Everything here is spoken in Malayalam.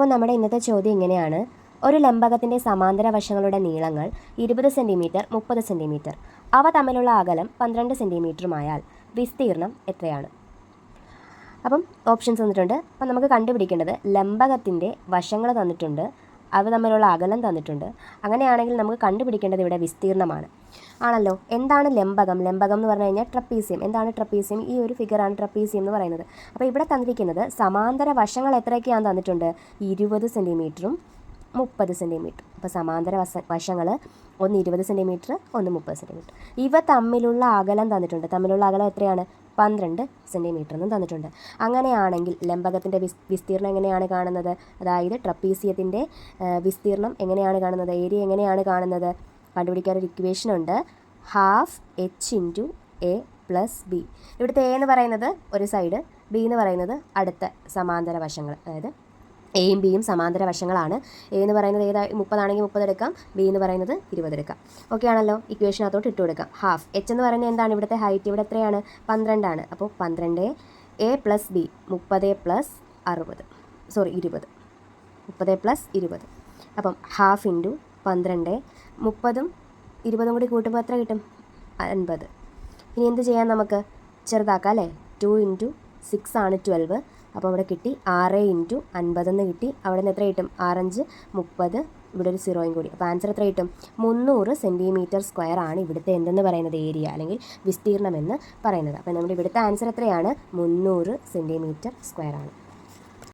അപ്പോൾ നമ്മുടെ ഇന്നത്തെ ചോദ്യം ഇങ്ങനെയാണ്. ഒരു ലംബകത്തിന്റെ സമാന്തര വശങ്ങളുടെ നീളങ്ങൾ ഇരുപത് സെന്റിമീറ്റർ മുപ്പത് സെന്റിമീറ്റർ അവ തമ്മിലുള്ള അകലം പന്ത്രണ്ട് സെന്റിമീറ്ററുമായാൽ വിസ്തീർണം എത്രയാണ്? അപ്പം ഓപ്ഷൻസ് തന്നിട്ടുണ്ട്. അപ്പം നമുക്ക് കണ്ടുപിടിക്കേണ്ടത് ലംബകത്തിന്റെ വശങ്ങൾ തന്നിട്ടുണ്ട്. അവ തമ്മിലുള്ള അകലം തന്നിട്ടുണ്ട്. അങ്ങനെയാണെങ്കിൽ നമുക്ക് കണ്ടുപിടിക്കേണ്ടത് ഇവിടെ വിസ്തീർണമാണ്. ആണല്ലോ? എന്താണ് ലംബകം? ലംബകം എന്ന് പറഞ്ഞു കഴിഞ്ഞാൽ ട്രപ്പീസിയം. എന്താണ് ട്രപ്പീസിയം? ഈ ഒരു ഫിഗറാണ് ട്രപ്പീസിയം എന്ന് പറയുന്നത്. അപ്പോൾ ഇവിടെ തന്നിരിക്കുന്നത് സമാന്തര വശങ്ങൾ എത്രയൊക്കെയാണ് തന്നിട്ടുണ്ട്? ഇരുപത് സെന്റിമീറ്ററും മുപ്പത് സെന്റിമീറ്റർ അപ്പോൾ സമാന്തര വശ വശങ്ങൾ ഒന്ന് ഇരുപത് സെന്റിമീറ്റർ ഒന്ന് മുപ്പത് സെന്റിമീറ്റർ ഇവ തമ്മിലുള്ള അകലം തന്നിട്ടുണ്ട്. തമ്മിലുള്ള അകലം എത്രയാണ്? പന്ത്രണ്ട് സെന്റിമീറ്റർ എന്നും തന്നിട്ടുണ്ട്. അങ്ങനെയാണെങ്കിൽ ലംബകത്തിന്റെ വിസ് വിസ്തീർണം എങ്ങനെയാണ് കാണുന്നത്? അതായത് ട്രപ്പീസിയത്തിന്റെ വിസ്തീർണം എങ്ങനെയാണ് കാണുന്നത്? ഏരിയ എങ്ങനെയാണ് കാണുന്നത്? കണ്ടുപിടിക്കാൻ ഒരു ഇക്വേഷൻ ഉണ്ട്. Half h into a plus b. ഇവിടുത്തെ എ എന്ന് പറയുന്നത് ഒരു സൈഡ് ബി എന്ന് പറയുന്നത് അടുത്ത സമാന്തര വശങ്ങൾ. അതായത് എയും ബിയും സമാന്തര വശങ്ങളാണ്. എ എന്ന് പറയുന്നത് ഏതാ? മുപ്പതാണെങ്കിൽ മുപ്പത് എടുക്കാം. ബി എന്ന് പറയുന്നത് ഇരുപത് എടുക്കാം. ഓക്കെ ആണല്ലോ. ഇക്വേഷനകത്തോട്ട് ഇട്ട് കൊടുക്കാം. ഹാഫ് എച്ച് എന്ന് പറയുന്നത് എന്താണ്? ഇവിടുത്തെ ഹൈറ്റ് ഇവിടെ എത്രയാണ്? പന്ത്രണ്ടാണ്. അപ്പോൾ പന്ത്രണ്ട് എ പ്ലസ് ബി മുപ്പത് പ്ലസ് അറുപത്. സോറി ഇരുപത്. മുപ്പത് പ്ലസ് ഇരുപത്. അപ്പം ഹാഫ് ഇന്റു പന്ത്രണ്ട്. മുപ്പതും ഇരുപതും കൂടി കൂട്ടുമ്പോൾ എത്ര കിട്ടും? അൻപത്. ഇനി എന്ത് ചെയ്യാം നമുക്ക്? ചെറുതാക്കാം അല്ലേ? ടു ഇന്റു സിക്സ് ആണ് ട്വൽവ് അപ്പോൾ അവിടെ കിട്ടി ആറ് ഇന്റു അൻപതെന്ന് കിട്ടി. അവിടെ നിന്ന് എത്ര കിട്ടും? ആറഞ്ച് മുപ്പത്. ഇവിടെ ഒരു സീറോയും കൂടി. അപ്പോൾ ആൻസർ എത്ര കിട്ടും? മുന്നൂറ് സെന്റിമീറ്റർ സ്ക്വയർ ആണ് ഇവിടുത്തെ എന്തെന്ന് പറയുന്നത്? ഏരിയ അല്ലെങ്കിൽ വിസ്തീർണം എന്ന് പറയുന്നത്. അപ്പോൾ നമ്മുടെ ഇവിടുത്തെ ആൻസർ എത്രയാണ്? മുന്നൂറ് സെന്റിമീറ്റർ സ്ക്വയർ ആണ്.